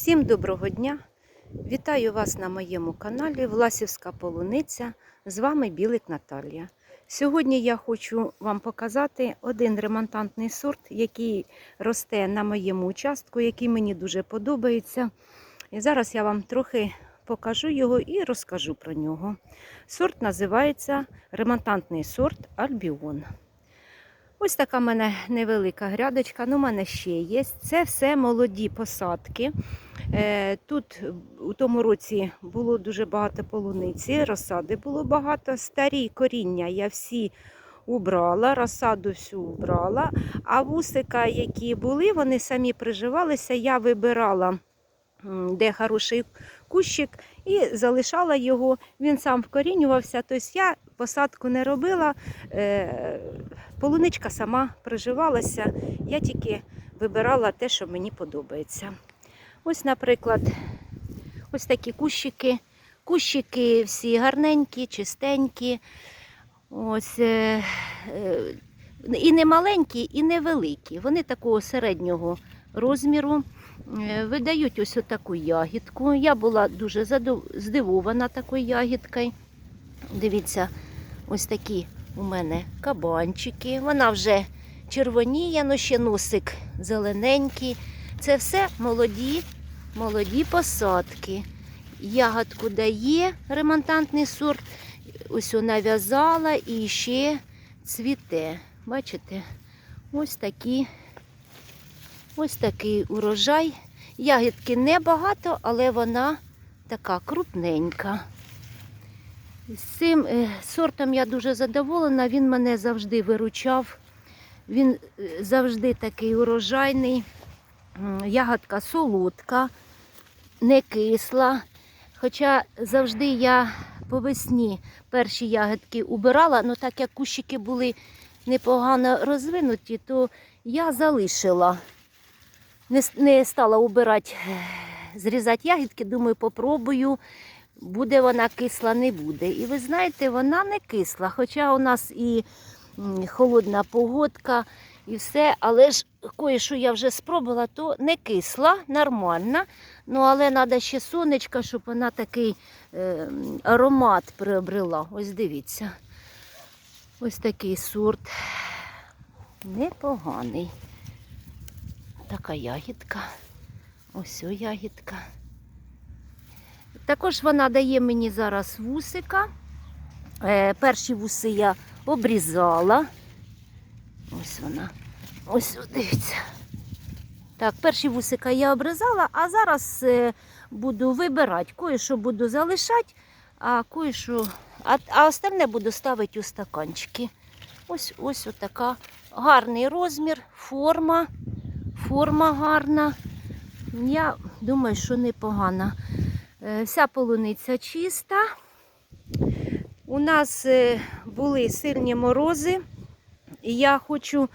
Всім доброго дня! Вітаю вас на моєму каналі Власівська Полуниця. З вами Білик Наталія. Сьогодні я хочу вам показати один ремонтантний сорт, який росте на моєму участку, який мені дуже подобається. І зараз я вам трохи покажу його і розкажу про нього. Сорт називається ремонтантний сорт Альбіон. Ось така в мене невелика грядочка, ну в мене ще є. Це все молоді посадки. Е, Тут у тому році було дуже багато полуниці, розсади було багато. Старі коріння я всі убрала, розсаду всю убрала. А вусика, які були, вони самі приживалися. Я вибирала, де хороший кущик, і залишала його. Він сам вкорінювався. Тобто я посадку не робила. Е, Полуничка сама приживалася, я тільки вибирала те, що мені подобається. Ось, наприклад, ось такі кущики. Кущики всі гарненькі, чистенькі. Ось, е, е, і не маленькі, і не великі. Вони такого середнього розміру. Видають ось таку ягідку. Я була дуже здивована такою ягідкою. Дивіться, ось такі у мене кабанчики. Вона вже червоніє, но ще носик зелененький. Це все молоді, молоді посадки. Ягодку дає ремонтантний сорт. Ось вона в'язала і ще цвіте. Бачите? Ось такі, ось такий урожай. Ягідки небагато, але вона така крупненька. З цим е, сортом я дуже задоволена, він мене завжди виручав. Він е, завжди такий урожайний. Ягодка солодка, не кисла. Хоча завжди я по весні перші ягодки убирала, але так як кущики були непогано розвинуті, то я залишила. Не, не стала убирати, е, зрізати ягідки, думаю, попробую. Буде вона кисла, не буде. І ви знаєте, вона не кисла. Хоча у нас і холодна погодка, і все, але ж кое-що я вже спробувала, то не кисла, нормальна. Ну, але треба ще сонечка, щоб вона такий е, аромат приобрела. Ось дивіться. Ось такий сорт. Непоганий. Така ягідка. Ось ягідка. Також вона дає мені зараз вусика. Е, перші вуси я обрізала. Ось вона. Ось дивіться. Так, перші вусика я обрізала, а зараз е, буду вибирати. Кое-що буду залишати, а кое-що. А, а остальне буду ставити у стаканчики. Ось ось така гарний розмір, форма. Форма гарна. Я думаю, що непогана. Е, Вся полуниця чиста. У нас е, були сильні морози, і я хочу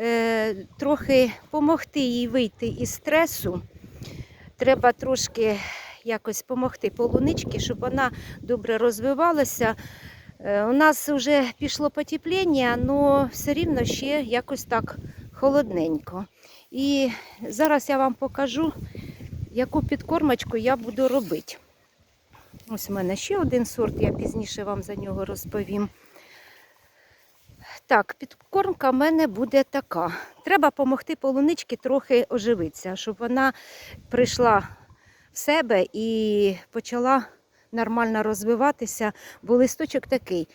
е, трохи допомогти їй вийти із стресу. Треба трошки якось допомогти полуничці, щоб вона добре розвивалася. У нас вже пішло потепління, але все рівно ще якось так холодненько. І зараз я вам покажу, яку підкормочку я буду робити. Ось у мене ще один сорт, я пізніше вам за нього розповім. Так, підкормка в мене буде така. Треба допомогти полуничці трохи оживитися, щоб вона прийшла в себе і почала нормально розвиватися, бо листочок такий.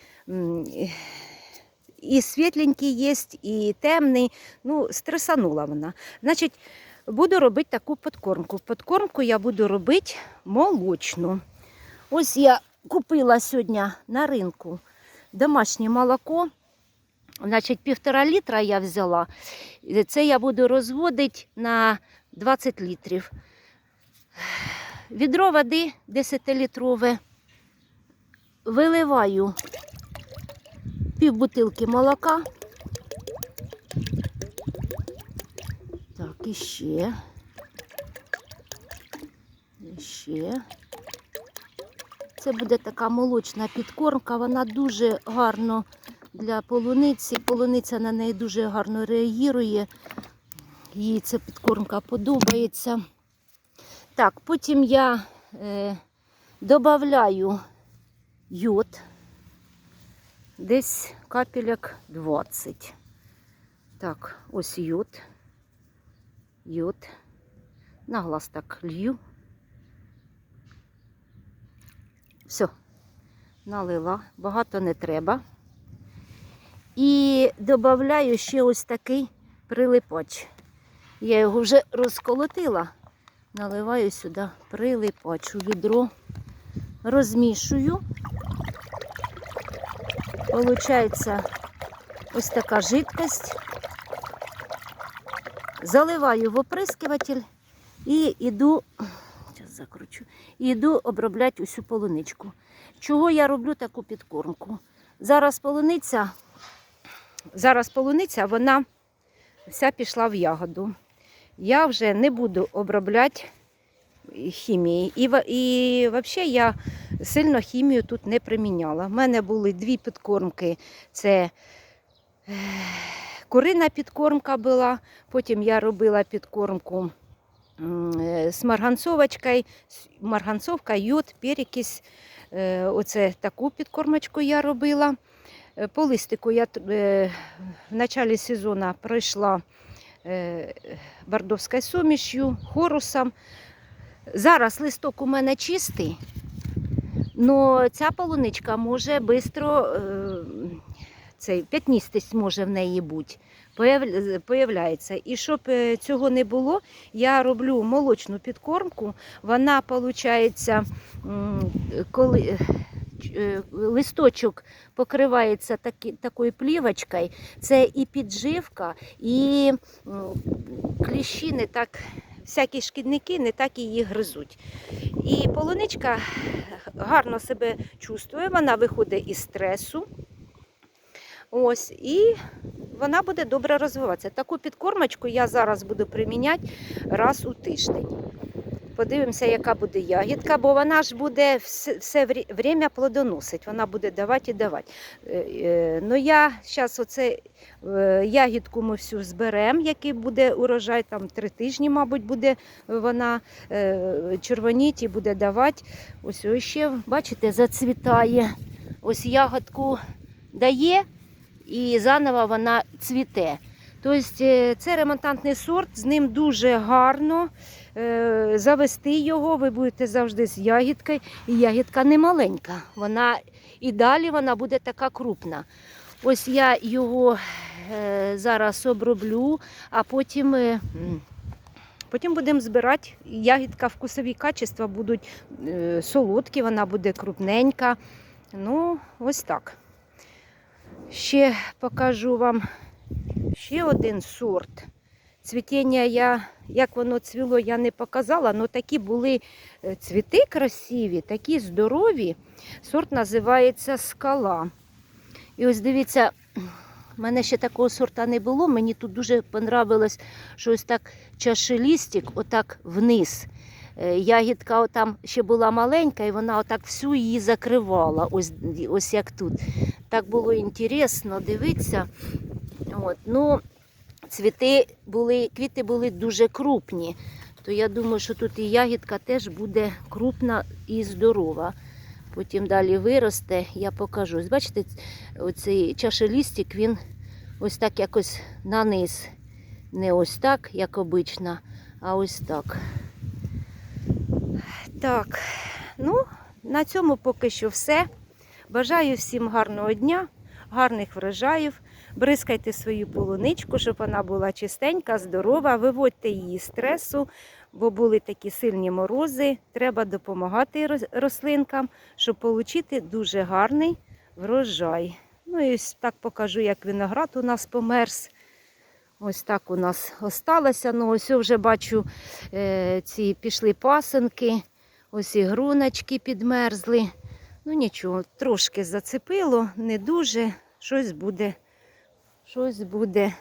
І світленький є, і темний. Ну, стресанула вона. Значить, буду робити таку подкормку. Подкормку я буду робити молочну. Ось я купила сьогодні на ринку домашнє молоко. Значить, півтора літра я взяла. Це я буду розводити на 20 літрів. Відро води 10-літрове. Виливаю пів бутилки молока. Так, і. І ще. Це буде така молочна підкормка, вона дуже гарно для полуниці. Полуниця на неї дуже гарно реагує. Їй ця підкормка подобається. Так, потім я е, додаю йод. Десь капеляк 20. Так, ось йод. Йод. На глаз так лью. Все, налила, багато не треба. І додаю ще ось такий прилипач. Я його вже розколотила, наливаю сюди прилипач у відро, розмішую. Получається ось така жидкость. Заливаю в оприскуватель і йду, закручу, і йду обробляти усю полуничку. Чого я роблю таку підкормку? Зараз полуниця, зараз полуниця, вона вся пішла в ягоду. Я вже не буду обробляти хімії. І, і взагалі я сильно хімію тут не приміняла. У мене були дві підкормки. Це курина підкормка була, потім я робила підкормку е, з марганцовочкою, марганцовка, йод, перекись. Е, Оце таку підкормочку я робила. Е, По листику я в началі сезону пройшла бордовською сумішю, хорусом. Зараз листок у мене чистий, але ця полуничка може швидко, цей п'ятністість може в неї бути. Появляється. І щоб е, цього не було, я роблю молочну підкормку. Вона виходить, коли е, листочок покривається такі, такою плівочкою, це і підживка, і кліщі не так, всякі шкідники не так її гризуть. І полуничка гарно себе чувствує, вона виходить із стресу. Ось, і вона буде добре розвиватися. Таку підкормочку я зараз буду приміняти раз у тиждень. Подивимося, яка буде ягідка, бо вона ж буде все, все время плодоносить, вона буде давати і давати. Е, е, Ну я зараз оце е, ягідку ми всю зберемо, який буде урожай, там три тижні, мабуть, буде вона червоніти і буде давати. Ось ще, бачите, зацвітає. Ось ягодку дає і заново вона цвіте. Тобто е, це ремонтантний сорт, з ним дуже гарно е, завести його, ви будете завжди з ягідкою. І ягідка не маленька. Вона і далі вона буде така крупна. Ось я його е, зараз оброблю, а потім. Потім будемо збирати. Ягідка вкусові качества будуть солодкі, вона буде крупненька. Ну, ось так. Ще покажу вам ще один сорт. Цвітіння я, як воно цвіло, я не показала, але такі були е, цвіти красиві, такі здорові. Сорт називається скала. І ось дивіться, в мене ще такого сорта не було. Мені тут дуже понравилось, що ось так чашелістик, отак вниз. Е, Ягідка там ще була маленька, і вона отак всю її закривала, ось, ось як тут. Так було інтересно дивитися. От, ну, цвіти були, квіти були дуже крупні. То я думаю, що тут і ягідка теж буде крупна і здорова. Потім далі виросте, я покажу. Бачите, оцей чашелістик, він ось так якось наниз. Не ось так, як обично, а ось так. Так, ну, на цьому поки що все. Бажаю всім гарного дня, гарних врожаїв. Бризкайте свою полуничку, щоб вона була чистенька, здорова. Виводьте її з стресу, бо були такі сильні морози. Треба допомагати рослинкам, щоб отримати дуже гарний врожай. Ну і ось так покажу, як виноград у нас померз. Ось так у нас осталося. Ну, ось я вже бачу, е, ці пішли пасенки, ось і груночки підмерзли. Ну нічого, трошки зацепило, не дуже, щось буде, щось буде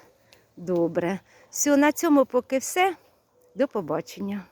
добре. Все, на цьому поки все. До побачення.